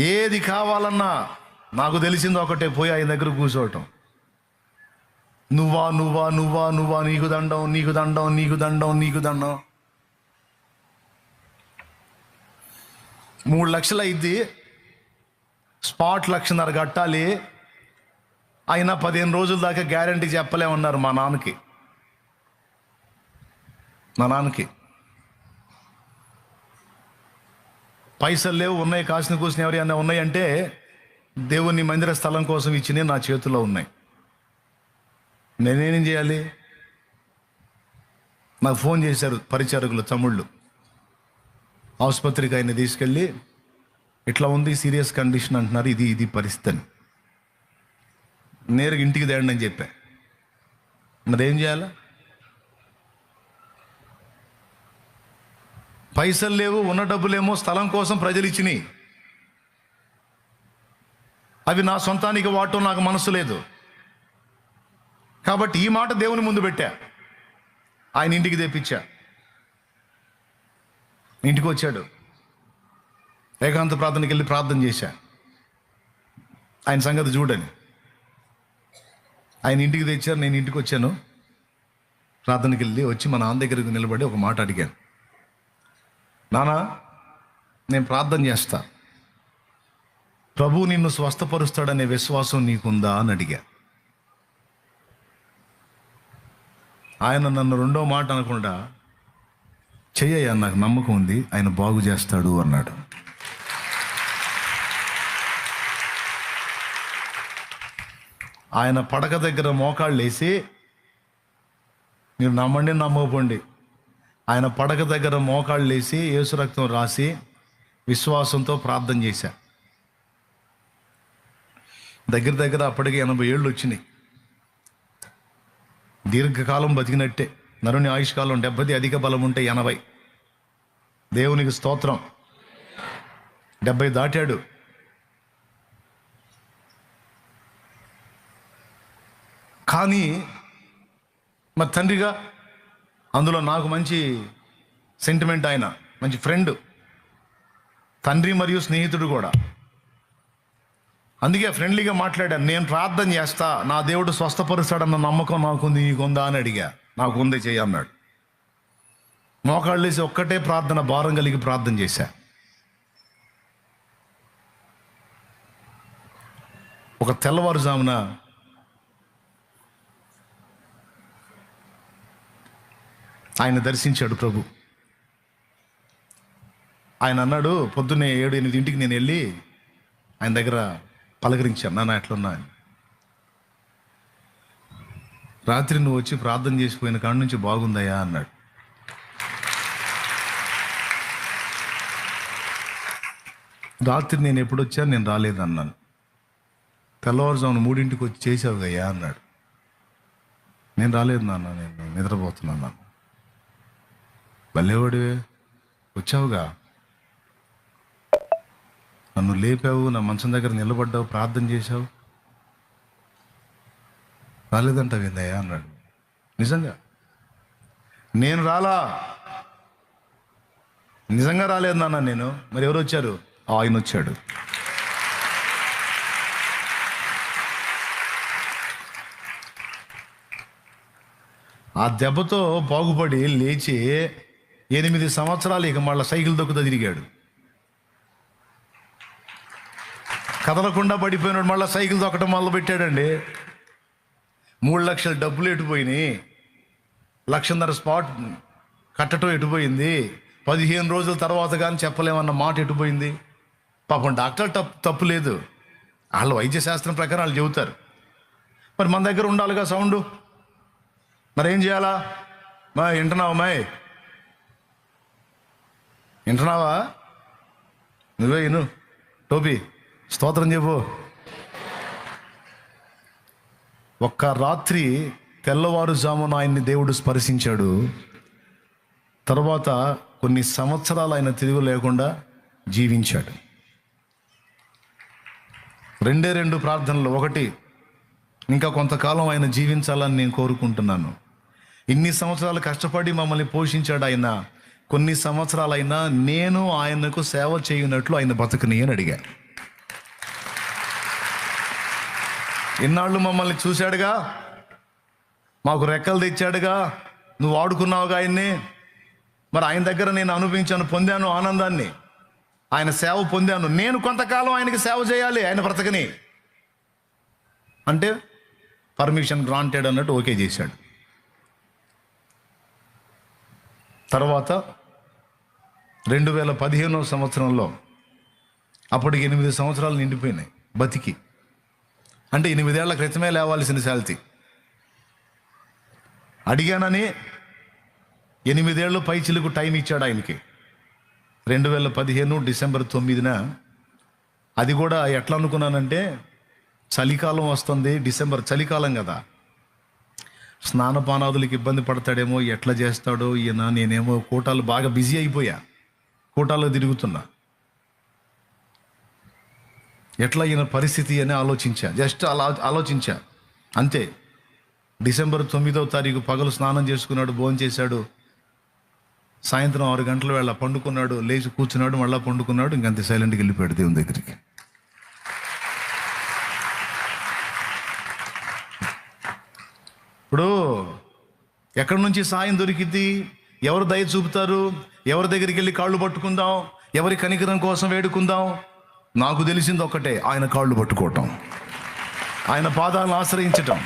ఏది కావాలన్నా నాకు తెలిసింది ఒకటే పోయి ఆయన దగ్గర కూర్చోవటం. నువ్వా నువ్వా నువ్వా నువ్వా నీకు దండం నీకు దండం నీకు దండం నీకు దండం. మూడు లక్షలు అయింది స్పాట్ లక్షన్నర కట్టాలి. అయినా పదిహేను రోజుల దాకా గ్యారంటీ చెప్పలేమన్నారు మా నాన్నకి. మా నాన్నకి. పైసలు లేవు ఉన్నాయి కాసిన కూసిన ఎవరైనా ఉన్నాయంటే దేవుని మందిర స్థలం కోసం ఇచ్చినవి నా చేతిలో ఉన్నాయి. నేనేం చేయాలి? నాకు ఫోన్ చేశారు పరిచారకులు తమ్ముళ్ళు. ఆసుపత్రికి ఆయన తీసుకెళ్ళి ఇట్లా ఉంది సీరియస్ కండిషన్ అంటున్నారు ఇది ఇది పరిస్థితి. అని నేరుగా ఇంటికి తేండి అని చెప్పా. మరేం చేయాలా? పైసలు లేవు ఉన్న డబ్బులేమో స్థలం కోసం ప్రజలు ఇచ్చినాయి. అవి నా సొంతానికి వాటం నాకు మనసు లేదు. కాబట్టి ఈ మాట దేవుని ముందు పెట్టా. ఆయన ఇంటికి తెప్పించా. ఇంటికి వచ్చాడు. ఏకాంత ప్రార్థనకి వెళ్ళి ప్రార్థన చేశా. ఆయన సంగతి చూడని. ఆయన ఇంటికి తెచ్చారు నేను ఇంటికి వచ్చాను. ప్రార్థనకి వెళ్ళి వచ్చి మా నాన్న దగ్గరికి నిలబడి ఒక మాట అడిగాను. నానా నేను ప్రార్థన చేస్తా. ప్రభు నిన్ను స్వస్థపరుస్తాడనే విశ్వాసం నీకుందా అని అడిగా. ఆయన నన్ను రెండో మాట అనకుండా చెయ్యయ్యా నాకు నమ్మకం ఉంది ఆయన బాగు చేస్తాడు అన్నాడు. ఆయన పడక దగ్గర మోకాళ్ళు వేసి మీరు నమ్మండి నమ్మకపోండి. ఆయన పడక దగ్గర మోకాళ్ళు వేసి యేసు రక్తం రాసి విశ్వాసంతో ప్రార్థన చేశా. దగ్గర దగ్గర అప్పటికి ఎనభై ఏళ్ళు వచ్చినాయి. దీర్ఘకాలం బతికినట్టే నరుని ఆయుష్కాలం డెబ్బది అధిక బలం ఉంటే ఎనభై. దేవునికి స్తోత్రం. డెబ్బై దాటాడు. కానీ మా తండ్రిగా అందులో నాకు మంచి సెంటిమెంట్ ఆయన మంచి ఫ్రెండ్ తండ్రి మరియు స్నేహితుడు కూడా. అందుకే ఫ్రెండ్లీగా మాట్లాడాను నేను ప్రార్థన చేస్తా నా దేవుడు స్వస్థపరుస్తాడన్న నమ్మకం నాకుంది నీకుందా అని అడిగా. నాకు ఉంది చేయన్నాడు మోకాళ్ళేసి ఒక్కటే ప్రార్థన భారం కలిగి ప్రార్థన చేశా. ఒక తెల్లవారుజామున ఆయన దర్శించాడు ప్రభు. ఆయన అన్నాడు పొద్దున్నే ఏడు ఎనిమిదింటికి నేను వెళ్ళి ఆయన దగ్గర పలకరించాను. నాన్న ఎట్లున్నా? అని. రాత్రి నువ్వు వచ్చి ప్రార్థన చేసిపోయిన కాడ నుంచి బాగుందయ్యా అన్నాడు. రాత్రి నేను ఎప్పుడు వచ్చాను నేను రాలేదు అన్నాను తెల్లవారుజామున మూడింటికి వచ్చి చేసావుగయ్యా అన్నాడు. నేను రాలేదు నాన్న నేను నిద్రపోతున్నాను నాన్న. భలేవాడివే. వచ్చావుగా. నన్ను లేపావు నా మంచం దగ్గర నిలబడ్డావు ప్రార్థన చేశావు. రాలేదంటావు అన్నాడు. నిజంగా? నేను రాలా? నిజంగా రాలేదు నాన్న నేను. మరి ఎవరు వచ్చారు? ఆయన వచ్చాడు. ఆ దెబ్బతో బాగుపడి లేచి ఎనిమిది సంవత్సరాలు ఇక మళ్ళీ సైకిల్ దొక్కుతా తిరిగాడు. కదలకుండా పడిపోయినాడు మళ్ళీ సైకిల్ దొక్కడం మొదలు పెట్టాడండి మూడు లక్షల డబ్బులు ఎటుపోయినాయి? లక్షన్నర స్పాట్ కట్టడం ఎటుపోయింది? పదిహేను రోజుల తర్వాత కానీ చెప్పలేమన్న మాట ఎటుపోయింది? పాపం డాక్టర్ తప్పు తప్పు లేదు. వాళ్ళు వైద్య శాస్త్రం ప్రకారం వాళ్ళు చెబుతారు. మరి మన దగ్గర ఉండాలిగా సౌండ్? మరి ఏం చేయాలా? మా వింటున్నావు మాయ్? వింటున్నావా? నువ్వే విను. టోపీ స్తోత్రం చెప్పు. ఒక్క రాత్రి తెల్లవారుజామున ఆయన్ని దేవుడు స్పర్శించాడు. తర్వాత కొన్ని సంవత్సరాలు ఆయన తిరుగు లేకుండా జీవించాడు. రెండే రెండు ప్రార్థనలు. ఒకటి ఇంకా కొంతకాలం ఆయన జీవించాలని నేను కోరుకుంటున్నాను. ఇన్ని సంవత్సరాలు కష్టపడి మమ్మల్ని పోషించాడు ఆయన. కొన్ని సంవత్సరాలైనా నేను ఆయనకు సేవ చేయనట్లు ఆయన బతుకుని అని అడిగా ఇన్నాళ్ళు మమ్మల్ని చూశాడుగా మాకు రెక్కలు తెచ్చాడుగా నువ్వు ఆడుకున్నావుగా ఆయన్ని. మరి ఆయన దగ్గర నేను అనుభవించాను పొందాను ఆనందాన్ని. ఆయన సేవ పొందాను. నేను కొంతకాలం ఆయనకి సేవ చేయాలి ఆయన బ్రతకని. అంటే పర్మిషన్ గ్రాంటెడ్ అన్నట్టు ఓకే చేశాడు. తర్వాత రెండు వేల పదిహేనవ సంవత్సరంలో అప్పటికి ఎనిమిది సంవత్సరాలు నిండిపోయినాయి బతికి. అంటే ఎనిమిదేళ్ళ క్రితమే లేవాల్సిన శాలిటీ. అడిగానని ఎనిమిదేళ్ళు పై చిలుకు టైం ఇచ్చాడు ఆయనకి. రెండు వేల పదిహేను డిసెంబర్ తొమ్మిదిన అది కూడా ఎట్లా అనుకున్నానంటే చలికాలం వస్తుంది డిసెంబర్ చలికాలం కదా. స్నానపానాదులకు ఇబ్బంది పడతాడేమో ఎట్లా చేస్తాడో ఈయన నేనేమో కూటాలు బాగా బిజీ అయిపోయా. కోటాలో తిరుగుతున్నా. ఎట్లా ఈయన పరిస్థితి అని ఆలోచించా. జస్ట్ అలా ఆలోచించా. అంతే. డిసెంబర్ తొమ్మిదవ తారీఖు పగలు స్నానం చేసుకున్నాడు భోజనం చేశాడు. సాయంత్రం ఆరు గంటల వేళ పండుకున్నాడు లేచి కూర్చున్నాడు మళ్ళీ పండుకున్నాడు ఇంకంతే. సైలెంట్కి వెళ్ళిపోయాడు దేవుని దగ్గరికి. ఇప్పుడు ఎక్కడి నుంచి సాయం దొరికింది ఎవరు దయ చూపుతారు? ఎవరి దగ్గరికి వెళ్ళి కాళ్ళు పట్టుకుందాం? ఎవరి కనికరం కోసం వేడుకుందాం? నాకు తెలిసింది ఒక్కటే ఆయన కాళ్ళు పట్టుకోవటం. ఆయన పాదాలను ఆశ్రయించటం.